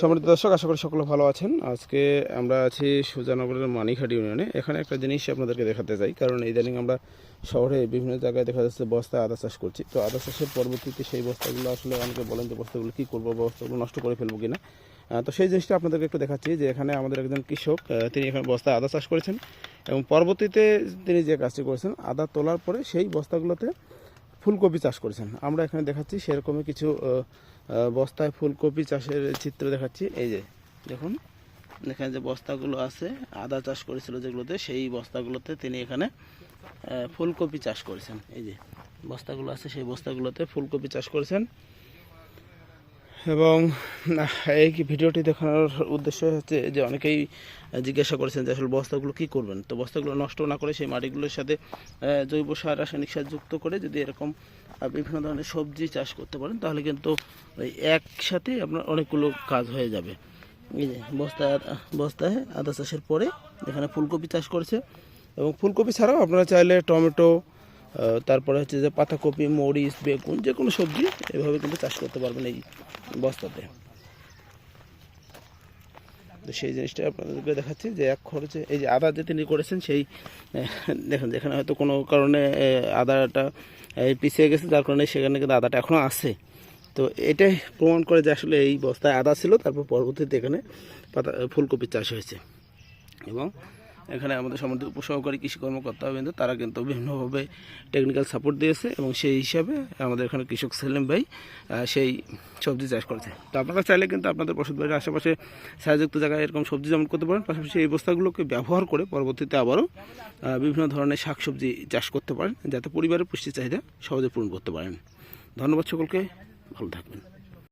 সম্মানিত দর্শক, আশা করি সকলে ভালো আছেন। আজকে আমরা আছি সুজানগরের মানিকহাট ইউনিয়নে। এখানে একটা জিনিস আপনাদেরকে দেখাতে চাই, কারণ ইদানিং আমরা শহরে বিভিন্ন জায়গায় দেখা যাচ্ছে বস্তায় আদা চাষ করছি। তো আদা চাষের পরবর্তীতে সেই বস্তাগুলো আসলে অনেকে বলেন যে বস্তাগুলো কী করব বস্তাগুলো নষ্ট করে ফেলব কিনা। তো সেই জিনিসটা আপনাদেরকে একটু দেখাচ্ছি যে এখানে আমাদের একজন কৃষক তিনি এখানে বস্তায় আদা চাষ করেছেন এবং পরবর্তীতে তিনি যে কাজটি করেছেন, আদা তোলার পরে সেই বস্তাগুলোতে ফুলকপি চাষ করেছেন। আমরা এখানে দেখাচ্ছি সেরকমই কিছু বস্তায় ফুলকপি চাষের চিত্র দেখাচ্ছি। এই যে, দেখুন, এখানে যে বস্তাগুলো আছে, আদা চাষ করেছিল যেগুলোতে, সেই বস্তাগুলোতে তিনি এখানে ফুলকপি চাষ করেছেন। এই যে, বস্তাগুলো আছে, সেই বস্তাগুলোতে ফুলকপি চাষ করেছেন। এবং এই ভিডিওটি দেখানোর উদ্দেশ্য হচ্ছে যে অনেকেই জিজ্ঞাসা করেছেন যে আসলে বস্তাগুলো কী করবেন? তো বস্তাগুলো নষ্ট না করে সেই মাটিগুলোর সাথে জৈব সার, রাসায়নিক সার যুক্ত করে যদি এরকম বিভিন্ন ধরনের সবজি চাষ করতে পারেন, তাহলে কিন্তু একসাথে আপনার অনেকগুলো কাজ হয়ে যাবে। এই যে বস্তায় বস্তায় আদা চাষের পরে এখানে ফুলকপি চাষ করেছে। এবং ফুলকপি ছাড়াও আপনারা চাইলে টমেটো তারপরে হচ্ছে যে পাতাকপি, মরিচ, বেগুন যে কোনো সবজি এভাবে কিন্তু চাষ করতে পারবেন এই বস্তাতে। তো সেই জিনিসটা আপনাদেরকে দেখাচ্ছি যে এক খরচে এই যে আদা যে তিনি করেছেন সেই দেখেন, যেখানে হয়তো কোনো কারণে আদাটা পিছিয়ে গেছে, যার কারণে সেখানে কিন্তু আদাটা এখনও আছে। তো এটাই প্রমাণ করে যে আসলে এই বস্তায় আদা ছিল, তারপর পরবর্তীতে এখানে পাতা, ফুলকপি চাষ হয়েছে। এবং এখানে আমাদের সম্বন্ধে উপসহকারী কৃষি কর্মকর্তা কিন্তু তারা কিন্তু বিভিন্নভাবে টেকনিক্যাল সাপোর্ট দিয়েছে এবং সেই হিসাবে আমাদের এখানে কৃষক সেলিম ভাই সেই সবজি চাষ করেছে। তো আপনারা চাইলে কিন্তু আপনাদের বসত বাড়ির আশেপাশে ছায়াযুক্ত জায়গায় এরকম সবজি যেমন করতে পারেন, পাশাপাশি এই বস্তাগুলোকে ব্যবহার করে পরবর্তীতে আবারও বিভিন্ন ধরনের শাকসবজি চাষ করতে পারেন, যাতে পরিবারের পুষ্টি চাহিদা সহজে পূরণ করতে পারেন। ধন্যবাদ সকলকে, ভালো থাকবেন।